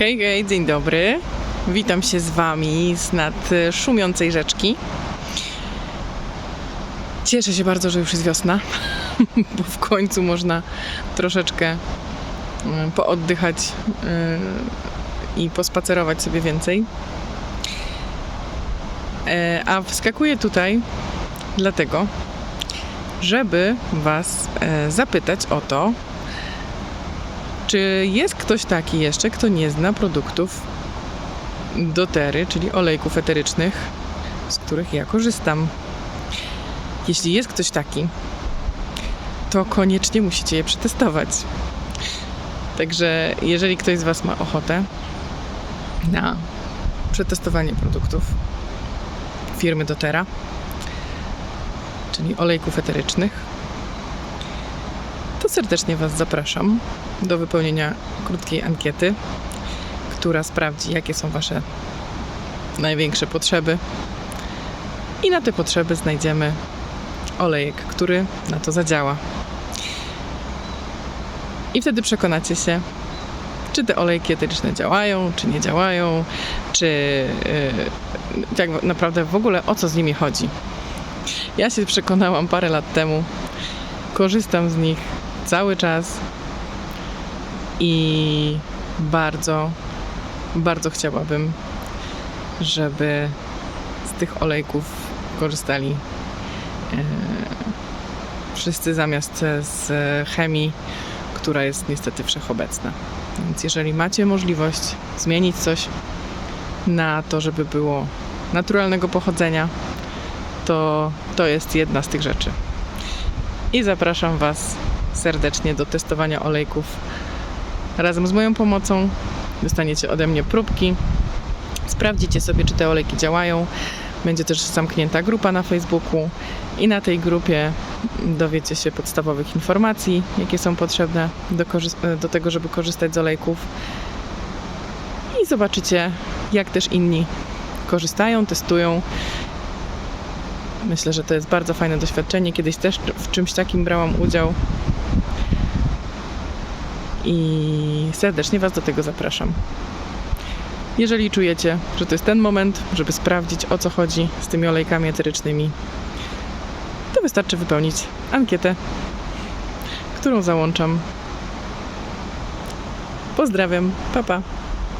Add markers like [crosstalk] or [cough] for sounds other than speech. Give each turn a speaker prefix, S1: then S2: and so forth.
S1: Hej, hej, dzień dobry. Witam się z Wami z nad e, szumiącej rzeczki. Cieszę się bardzo, że już jest wiosna, [laughs] bo w końcu można troszeczkę e, pooddychać e, i pospacerować sobie więcej. E, A wskakuję tutaj dlatego, żeby Was e, zapytać o to, czy jest ktoś taki jeszcze, kto nie zna produktów dotery, czyli olejków eterycznych, z których ja korzystam? Jeśli jest ktoś taki, to koniecznie musicie je przetestować. Także jeżeli ktoś z Was ma ochotę na przetestowanie produktów firmy dotera, czyli olejków eterycznych, serdecznie Was zapraszam do wypełnienia krótkiej ankiety, która sprawdzi, jakie są Wasze największe potrzeby. I na te potrzeby znajdziemy olejek, który na to zadziała. I wtedy przekonacie się, czy te olejki eteryczne działają, czy nie działają, czy yy, tak naprawdę w ogóle o co z nimi chodzi. Ja się przekonałam parę lat temu, korzystam z nich cały czas i bardzo, bardzo chciałabym, żeby z tych olejków korzystali e, wszyscy zamiast z chemii, która jest niestety wszechobecna. Więc jeżeli macie możliwość zmienić coś na to, żeby było naturalnego pochodzenia, to to jest jedna z tych rzeczy. I zapraszam Was serdecznie do testowania olejków razem z moją pomocą. Dostaniecie ode mnie próbki. Sprawdzicie sobie, czy te olejki działają. Będzie też zamknięta grupa na Facebooku i na tej grupie dowiecie się podstawowych informacji, jakie są potrzebne do, do tego, żeby korzystać z olejków. I zobaczycie, jak też inni korzystają, testują. Myślę, że to jest bardzo fajne doświadczenie. Kiedyś też w czymś takim brałam udział i serdecznie Was do tego zapraszam. Jeżeli czujecie, że to jest ten moment, żeby sprawdzić o co chodzi z tymi olejkami eterycznymi, to wystarczy wypełnić ankietę, którą załączam. Pozdrawiam, papa. Pa.